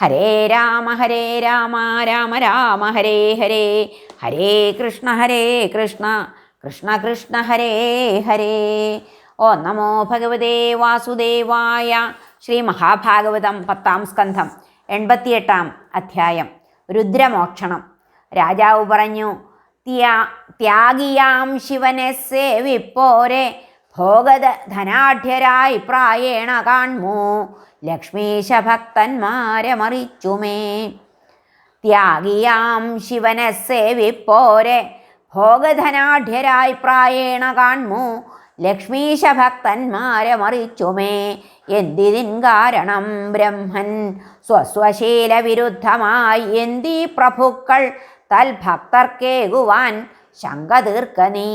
ഹരേ രാമ ഹരേ രാമ രാമ രാമ ഹരേ ഹരേ. ഹരേ കൃഷ്ണ ഹരേ കൃഷ്ണ. കൃഷ്ണ കൃഷ്ണ ഹരേ ഹരേ. ഓ നമോ ഭഗവതേ വാസുദേവായ ശ്രീ മഹാഭാഗവതം പത്താം സ്കന്ധം എൺപത്തിയെട്ടാം അധ്യായം. രുദ്രമോക്ഷണം. രാജാവ് പറഞ്ഞു ത്യാ ത്യാഗിയാം ശിവനെ സേവിപ്പോരെ. ഭോഗത ധനാഢ്യരായി പ്രായേണ കാൺമോ. ലക്ഷ്മീശ ഭക്തന്മാരെ മറിച്ചുമേ ത്യാഗിയാം ശിവനെ സേവിപ്പോരെ. ഭോഗധനാഢ്യരായി പ്രായേണ കാൺമു. ലക്ഷ്മീശ ഭക്തന്മാരെ മറിച്ചുമേ എന്തിതിൻ കാരണം ബ്രഹ്മൻ സ്വസ്വശീല വിരുദ്ധമായി എന്തി പ്രഭുക്കൾ തൽഭക്തർക്കേകുവാൻ ശങ്ക തീർക്ക നീ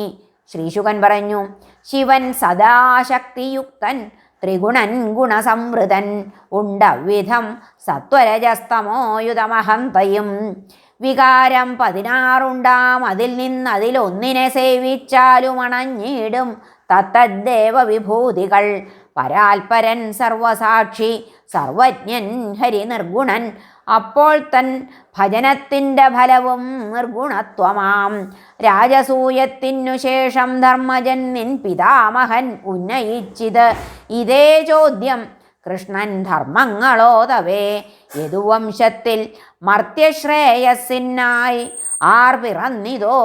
ശ്രീശുകൻ പറഞ്ഞു ശിവൻ സദാശക്തിയുക്തൻ ത്രിഗുണൻ ഗുണസംവൃതൻ ഉണ്ടവിധം സത്വരജസ്തമോയുതമഹന്തയും. വികാരം പതിനാറുണ്ടാം അതിൽ നിന്ന് അതിലൊന്നിനെ സേവിച്ചാലും അണഞ്ഞിടും തത്തദ്ദേവ വിഭൂതികൾ പരാൽപരൻ സർവസാക്ഷി സർവജ്ഞൻ ഹരി നിർഗുണൻ അപ്പോൾ തൻ ഭജനത്തിന്റെ ഫലവും നിർഗുണത്വമാം. രാജസൂയത്തിനു ശേഷം ധർമ്മജൻ നിൻ പിതാമഹൻ ഉന്നയിച്ചിത്. ഇതേ ചോദ്യം കൃഷ്ണൻ ധർമ്മങ്ങളോ തവേ യദുവംശത്തിൽ മർത്യശ്രേയസ്സിനായി ആർ പിറന്നിതോ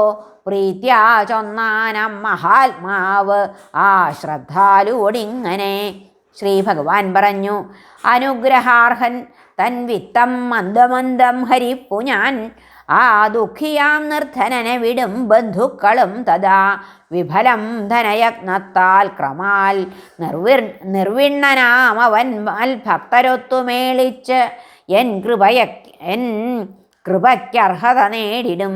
പ്രീത്യാ ചൊന്നാനം മഹാത്മാവ്. ആ ശ്രദ്ധാലുവൊടിങ്ങനെ ശ്രീ ഭഗവാൻ പറഞ്ഞു അനുഗ്രഹാർഹൻ തൻ വിത്തം മന്ദമന്ദം ഹരിപ്പു ഞാൻ. ആ ദുഃഖിയാം നിർധനനെ വിടും ബന്ധുക്കളും തഥാ. വിഫലം ധനയജ്ഞത്താൽ ക്രമാൽ നിർവിർ നിർവിണ്ണനാമവൻ ഭക്തരൊത്തുമേളിച്ച് എൻ കൃപയ എൻ കൃപയ്ക്കർഹത നേടിടും.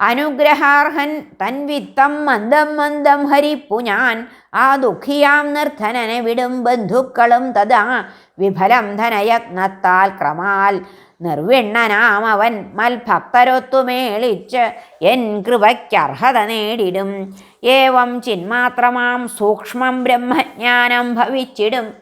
അനുഗ്രഹാർഹൻ തൻ വിത്തം മന്ദം മന്ദം ഹരിപ്പു ഞാൻ. ആ ദുഃഖിയാം നിർധനനെ വിടും ബന്ധുക്കളും തഥാ വിഫലം ധനയജ്ഞത്താൽ ക്രമാൽ. നിർവിണ്ണനാം അവൻ മൽഭക്തരൊത്തുമേളിച്ച് എൻ കൃപയ്ക്കർഹത നേടിടും. ഏവം ചിന്മാത്രമാം സൂക്ഷ്മം ബ്രഹ്മജ്ഞാനം ഭവിച്ചിടും.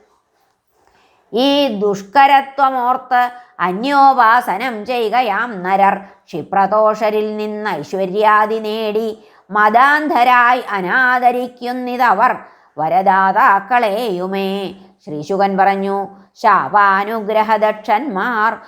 ഈ ദുഷ്കരത്വമോർത്ത് അന്യോപാസനം ചെയ്യുകയാം നരർ. ക്ഷിപ്രദോഷരിൽ നിന്ന് ഐശ്വര്യാദി നേടി മതാന്ധരായി അനാദരിക്കുന്നിതവർ വരദാതാക്കളെയുമേ. ശ്രീശുകൻ പറഞ്ഞു ശാപാനുഗ്രഹദക്ഷന്മാർ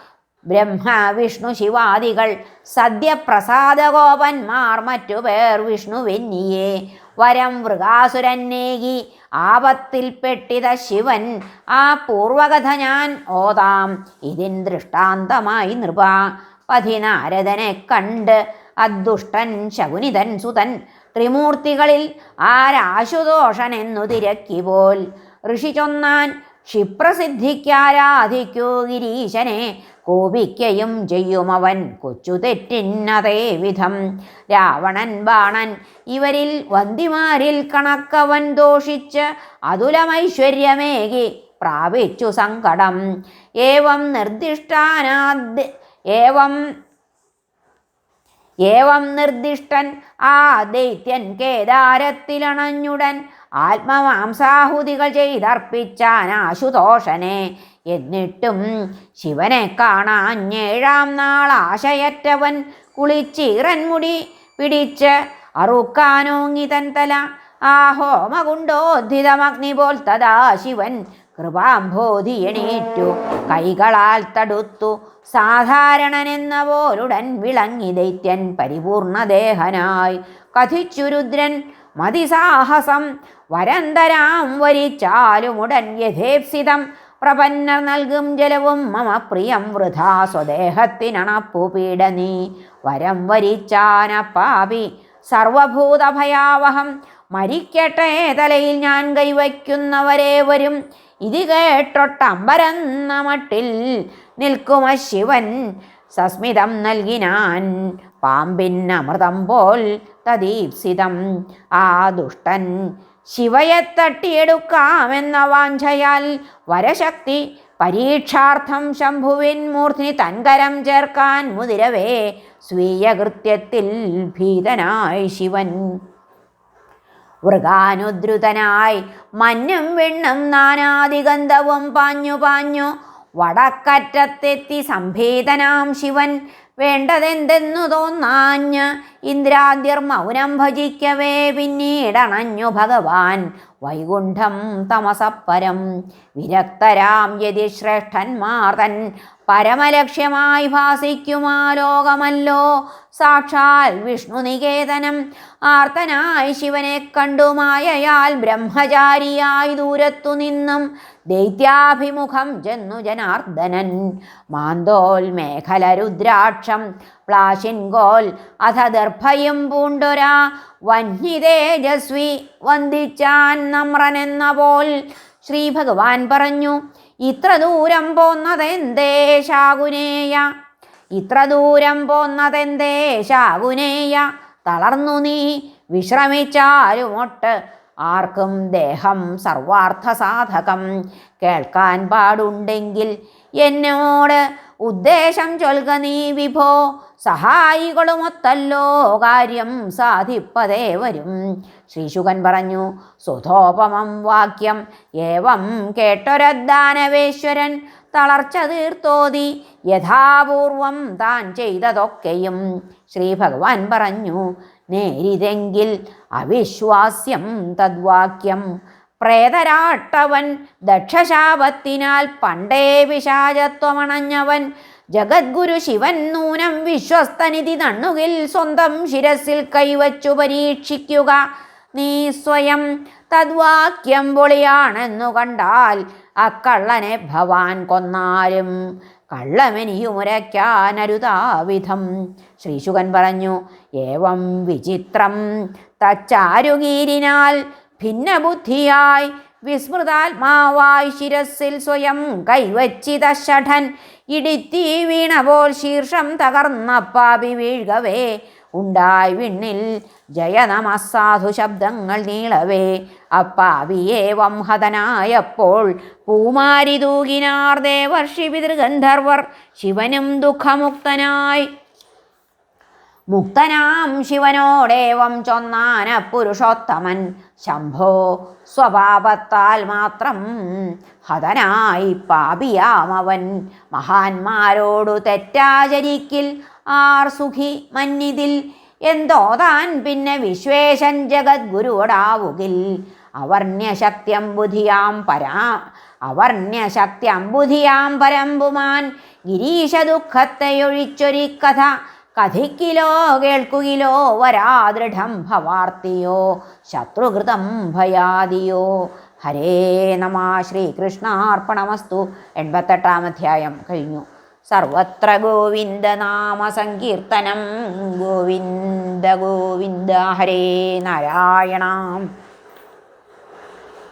ബ്രഹ്മ വിഷ്ണു ശിവാദികൾ സദ്യപ്രസാദഗോപന്മാർ മറ്റുപേർ വിഷ്ണുവെന്നിയെ. വരം മൃഗാസുരന്നേകി ആപത്തിൽപ്പെട്ടിത ശിവൻ ആ പൂർവകഥ ഞാൻ ഓതാം. ഇതിൻ ദൃഷ്ടാന്തമായി നൃപ. പതിനാരദനെ കണ്ട് അദുഷ്ടൻ ശകുനിതൻ സുതൻ ത്രിമൂർത്തികളിൽ ആരാശുദോഷൻ എന്നു തിരക്കി പോൽ ഋഷി ചൊന്നാൻ ക്ഷിപ്രസിദ്ധിക്കാരാധിക്കൂ ഗിരീശനെ. കോപിക്കയും ചെയ്യുമവൻ കൊച്ചു തെറ്റിന്നതേ വിധം. രാവണൻ ബാണൻ ഇവരിൽ വന്തിമാരിൽ കണക്കവൻ ദോഷിച്ച് അതുലമൈശ്വര്യമേകി പ്രാപിച്ചു സങ്കടം. ഏവം നിർദ്ദിഷ്ടാനാദ് ഏവം ഏവം നിർദ്ദിഷ്ടൻ ആ ദൈത്യൻ കേദാരത്തിലണഞ്ഞുടൻ ആത്മമാംസാഹുതികൾ ചെയ്തർപ്പിച്ചാൻ ആശുതോഷനെ എന്നിട്ടും ശിവനെ കാണാൻ ഏഴാം നാൾ ആശയറ്റവൻ കുളിച്ചീറൻമുടി പിടിച്ച് അറുക്കാനോങ്ങി തൻ തല. ആ ഹോമകുണ്ടോദ്ധിതമഗ്നി പോൽ തഥാ ശിവൻ കൃപാംബോധി എണീറ്റു. കൈകളാൽ തടുത്തു. സാധാരണനെന്ന പോലുടൻ വിളങ്ങി ദൈത്യൻ പരിപൂർണദേഹനായി. കഥിച്ചു രുദ്രൻ മതിസാഹസം. വരന്തരാം വരിച്ചാലുമുടൻ യഥേപ്സിതം. പ്രപന്നർ നൽകും ജലവും മമ പ്രിയം വൃഥാ സ്വദേഹത്തിനണപ്പു പീഡനീ വരം വരിച്ചാന പാപി സർവഭൂതഭയാവഹം. മരിക്കട്ടെ തലയിൽ ഞാൻ കൈവയ്ക്കുന്നവരെ വരും. ഇത് കേട്ടൊട്ടമ്പരന്ന മട്ടിൽ നിൽക്കുമ ശിവൻ. സസ്മിതം നൽകിനാൻ പാമ്പിന്നമൃതം പോൽ തദീപ്സിതം. ആ ദുഷ്ടൻ ശിവയെ തട്ടിയെടുക്കാമെന്ന വാഞ്ചയാൽ വരശക്തി. പരീക്ഷാർത്ഥം ശംഭുവിൻ മൂർത്തി തൻകരം ചേർക്കാൻ മുതിരവേ. സ്വീയകൃത്യത്തിൽ ഭീതനായി ശിവൻ. വൃഗാനുദ്രുതനായി മഞ്ഞും വെണ്ണും നാനാദിഗന്ധവും പാഞ്ഞു പാഞ്ഞു വടക്കറ്റത്തെത്തി സംഭേദനാം ശിവൻ. വേണ്ടതെന്തെന്നു തോന്നാഞ്ഞ് ഇന്ദ്രാദ്യർ മൗനം ഭജിക്കവേ പിന്നീടണഞ്ഞു ഭഗവാൻ. വൈകുണ്ഠം തമസപ്പരം. വിരക്തരാം യതി ശ്രേഷ്ഠന്മാർ തൻ പരമലക്ഷ്യമായി ഭാസിക്കുമാ ലോകമല്ലോ. സാക്ഷാൽ വിഷ്ണുനികേതനം ആർത്തനായി ശിവനെ കണ്ടുമായയാൽ ബ്രഹ്മചാരിയായി ദൂരത്തു നിന്നും ദൈത്യാഭിമുഖം ചെന്നു ജനാർദ്ദനൻ. മാന്തോൽ മേഖല രുദ്രാക്ഷം പ്ലാശിൻകോൽ അഥ ദർഭയും പൂണ്ടൊരാ വന്യതേജസ്വി വന്ദിച്ചാൻ നമ്രനെന്ന പോൽ. ശ്രീ ഭഗവാൻ പറഞ്ഞു ഇത്ര ദൂരം പോന്നതെന്തേ ശാകുനേയ? ഇത്ര ദൂരം പോന്നതെന്തേ ശാകുനേയ? തളർന്നു നീ വിശ്രമിച്ചാലുമൊട്ട്. ആർക്കും ദേഹം സർവാർത്ഥ സാധകം കേൾക്കാൻ പാടുണ്ടെങ്കിൽ എന്നോട് ഉദ്ദേശം ചൊൽക നീ വിഭോ. സഹായികളുമൊത്തല്ലോ കാര്യം സാധിപ്പതേ വരും. ശ്രീശുകൻ പറഞ്ഞു സുധോപമം വാക്യം. ഏവം കേട്ടൊരദ്ദാനവേശ്വരൻ തളർച്ച തീർത്തോതി യഥാപൂർവം താൻ ചെയ്തതൊക്കെയും. ശ്രീ ഭഗവാൻ പറഞ്ഞു നേരിതെങ്കിൽ അവിശ്വാസ്യം തദ്വാക്യം. പ്രേതരാട്ടവൻ ദക്ഷശാപത്തിനാൽ പണ്ടേ വിഷാജത്വമണഞ്ഞവൻ ജഗദ്ഗുരു ശിവൻ നൂനം വിശ്വസ്തനിധി നണ്ണുകിൽ സ്വന്തം ശിരസിൽ കൈവച്ചു പരീക്ഷിക്കുക. നീ സ്വയം തദ്വാക്യം പൊളിയാണെന്നു കണ്ടാൽ അക്കള്ളനെ ഭവാൻ കൊന്നാലും കള്ളമെനിയുമുരയ്ക്കാനരുതാവിധം. ശ്രീശുകൻ പറഞ്ഞു ഏവം വിചിത്രം തച്ചാരുകീരിനാൽ ഭിന്നബുദ്ധിയായി വിസ്മൃതാത്മാവായി ശിരസിൽ സ്വയം കൈവച്ചിത ഷഠൻ ഇടിത്തി വീണ പോൽ ശീർഷം തകർന്ന പാപി വീഴ്കവേ. ഉണ്ടായി വിണ്ണിൽ ജയനമസാധു ശബ്ദങ്ങൾ നീളവേ. അപ്പാവിയെ വംഹതനായപ്പോൾ പൂമാരി തൂകിനാർ ദേവർഷി പിതൃഗന്ധർവർ ശിവനും ദുഃഖമുക്തനായി മുക്തനാം ശിവനോടേവം ചൊന്നാന പുരുഷോത്തമൻ. ശംഭോ സ്വഭാവത്താൽ മാത്രം ഹതനായി പാപിയാമവൻ മഹാന്മാരോടു തെറ്റാചരിക്കിൽ ആർ സുഖി മന്നിതിൽ. എന്തോതാൻ പിന്നെ വിശ്വേശൻ ജഗദ്ഗുരുവോടാവുകിൽ. അവർണ്യശക്തിയം ബുധിയാം പരാ അവർണ്യശക്തിയം ബുധിയാം പരമ്പുമാൻ. ഗിരീശ ദുഃഖത്തെയൊഴിച്ചൊരി കഥ കഥിക്കിലോ കേൾക്കുകിലോ വരാദൃഢം ഭവാർത്തിയോ ശത്രുകൃതം ഭയാദിയോ. ഹരേ നമ ശ്രീകൃഷ്ണാർപ്പണമസ്തു. എൺപത്തെട്ടാം അധ്യായം കഴിഞ്ഞു. സർവത്ര ഗോവിന്ദ നാമ സങ്കീർത്തനം. ഗോവിന്ദ ഗോവിന്ദ ഹരേ നാരായണ.